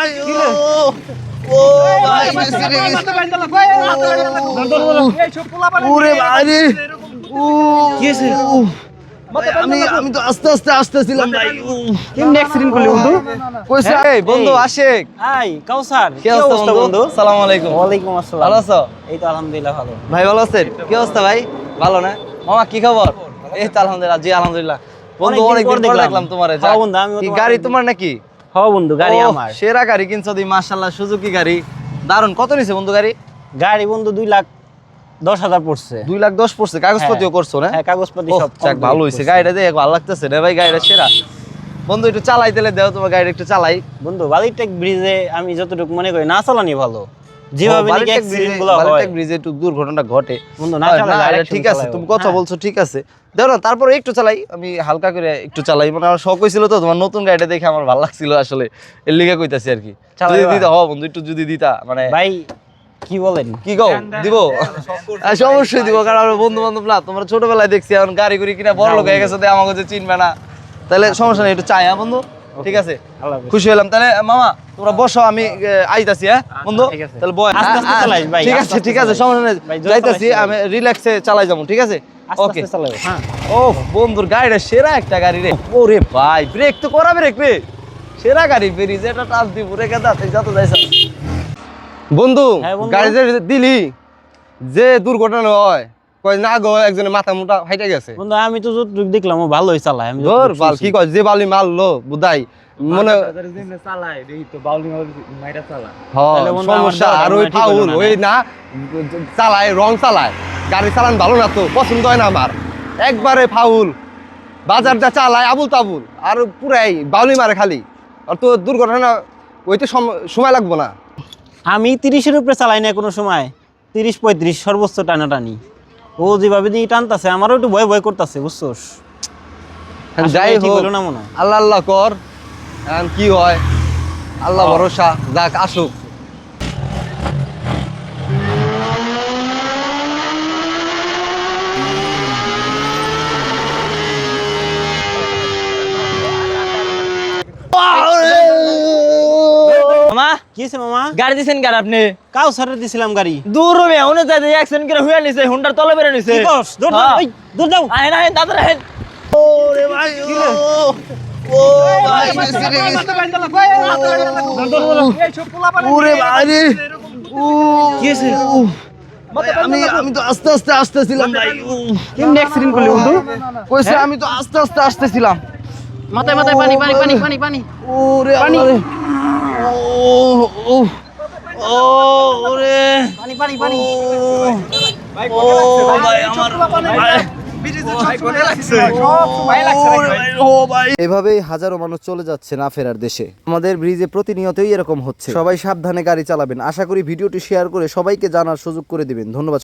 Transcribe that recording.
ভাই ও ও ভাই ওরে ভাই ও কি হয়েছে? আমি আমি তো আস্তে আস্তে আসতেছিলাম ভাই কেমনে অ্যাক্সিডেন্ট করলি বন্ধু? কইছে এই বন্ধু। আশেক। হাই কাউসার কি অবস্থা বন্ধু? আসসালামু আলাইকুম। ওয়ালাইকুম আসসালাম। ভালো আছো? এই তো আলহামদুলিল্লাহ ভালো। ভাই ভালো আছেন? কি অবস্থা ভাই? ভালো না? মামা কি খবর? এই তো আলহামদুলিল্লাহ জি আলহামদুলিল্লাহ। বন্ধু অনেক দিন পর দেখলাম। তোমারে হ্যাঁ বন্ধু, তোমার গাড়ি তোমার নাকি? হ বন্ধু গাড়ি আমার। সেরা গাড়ি কিনছো দি মাশাআল্লাহ সুজুকি গাড়ি। দারুণ কত নিছে বন্ধু গাড়ি? গাড়ি বন্ধু দুই লাখ দশ হাজার পড়ছে। দুই লাখ দশ পড়ছে। কাগজপত্রও করছ না? হ্যাঁ কাগজপত্র সব চাক ভালো হয়েছে গাড়িটা দেখে ভালো লাগতেছে রে ভাই? গাড়িটা সেরা। বন্ধু একটু চালাই দিলে দেও তোমার গাড়িটা একটু চালাই। বন্ধু বালিটেক ব্রিজে আমি যতটুকু মনে করি না চালানি ভালো। যেভাবে নাকি হয়। বালিটেক ব্রিজে একটু দুর্ঘটনা ঘটে। বন্ধু না চালালে না, এটা আরেকজন ঠিক আছে তুমি কথা। বলছো ঠিক আছে। দেখো না তারপরে একটু চালাই। আমি হালকা করে একটু চালাই। মানে আমার শখ হয়েছিল তো তোমার নতুন গাড়িটা দেখে আমার ভালো লাগছিল আসলে। এর লিগে কইতাছি আর কি। যদি দিতা হ বন্ধু একটু যদি দিতা মানে ভাই কি বলেন? কি কও? দিব? অবশ্যই দিব কারণ আমরা বন্ধু বান্ধব না। তোমরা ছোটবেলায় দেখছি এখন গাড়ি গুড়ি কিনা বড় লোক হয়ে গেছে আমাকে যে চিনবে না। তাহলে সমস্যা নেই একটু চাই হ্যাঁ বন্ধু? ঠিক আছে? খুশি হলাম তাহলে মামা তোমরা বসো আমি আইতাছি হ্যাঁ? বন্ধু তাহলে বয়। আস্তে আস্তে চালাইস ভাই, ঠিক আছে ঠিক আছে সমস্যা নেই। যাইতাছি আমি রিল্যাক্সে চালাই যাব ঠিক আছে? ওকে হ্যাঁ। ও বন্ধুর গাড়িটা সেরা একটা গাড়ি রে। ওরে ভাই ব্রেক তো করা ব্রেক রে। সেরা গাড়ি বেরিয়েছে এটা টাচ দিব রেখে দা তুই যত যাইছ বন্ধু হ্যাঁ, গাড়ি দিলি যে দুর্ঘটনা হয় কয় না গো একজনের মাথা মোটা হাইটে গেছে। বন্ধু আমি তো যতটুকু দেখলাম ও ভালোই চালায় আমি ধর বাল কি কয় যে বালি মারলো বুদাই মনে তাহলে বন্ধু আমার সমস্যা আর ওই ঠিক ফাউল না, ওই না চালায় রং চালায় গাড়ি চালান ভালো না তো পছন্দ হয় না আমার। একবারে ফাউল বাজারটা চালায় আবুল তাবুল আর পুরাই বাউলি মারে খালি। আর তো দুর্ঘটনা ওইতে সম- সময় লাগবো না। আমি তিরিশের উপরে চালাই না কোনো সময় তিরিশ পঁয়ত্রিশ সর্বোচ্চ টানাটানি। ও যেভাবে দিয়ে টানতাছে আমারও একটু ভয় ভয় করতেছে বুঝছোস যাই হোক না মনে হয়। আল্লাহ আল্লাহ কর কি হয় আল্লাহ হ্যাঁ। ভরসা যাক আসুক কি হয়েছে মামা গাড়ি দিছেন আপনি দিছিলাম গাড়ি দূর হবে অ্যাক্সিডেন্ট করে হুয়া নিছে হুন্ডার তলে বেরে নিছে কি কস? দাও, হ্যাঁ। দাদা ওরে ভাই ও ভাই। ওরে ভাই কি? আমি আমি তো আস্তে আস্তে আসতেছিলাম ভাই কেমনে অ্যাক্সিডেন্ট করলি বন্ধু কইছে আমি তো আস্তে আস্তে আসতেছিলাম মাথায় মাথায় পানি পানি পানি পানি পানি ওরে রে ও ও ও ওরে। পানি পানি পানি। ভাই আমার এভাবেই হাজারো মানুষ চলে যাচ্ছে না ফেরার দেশে। আমাদের ব্রিজে প্রতিনিয়তই এরকম হচ্ছে। সবাই সাবধানে গাড়ি চালাবেন। আশা করি ভিডিওটি শেয়ার করে সবাইকে জানার সুযোগ করে দিবেন। ধন্যবাদ।